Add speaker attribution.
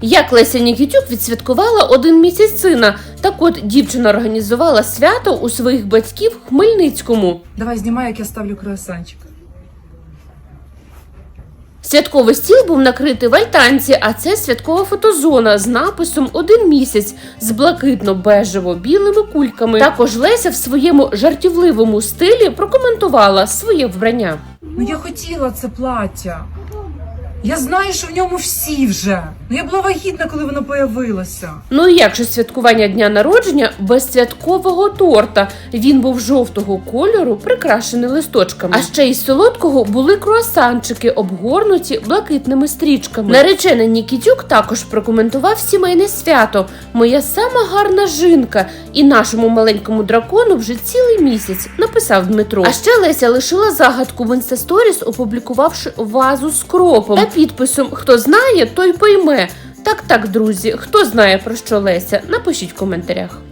Speaker 1: Як Леся Нікітюк відсвяткувала один місяць сина. Так от дівчина організувала свято у своїх батьків в Хмельницькому.
Speaker 2: Давай знімай, як я ставлю круасанчик.
Speaker 1: Святковий стіл був накритий в альтанці, а це святкова фотозона з написом Один місяць з блакитно-бежево-білими кульками. Також Леся в своєму жартівливому стилі прокоментувала своє вбрання.
Speaker 2: Ну я хотіла це плаття. Я знаю, що в ньому всі вже. Ну я була вагітна, коли воно появилося.
Speaker 1: Ну і як же святкування дня народження без святкового торта? Він був жовтого кольору, прикрашений листочками. А ще із солодкого були круасанчики, обгорнуті блакитними стрічками. Наречений Нікітюк також прокоментував сімейне свято. Моя сама гарна жінка, і нашому маленькому дракону вже цілий місяць написав Дмитро. А ще Леся лишила загадку в інстасторіс, опублікувавши вазу з кропом підписом Хто знає, той пойме. Так, так, друзі, хто знає про що Леся, напишіть в коментарях.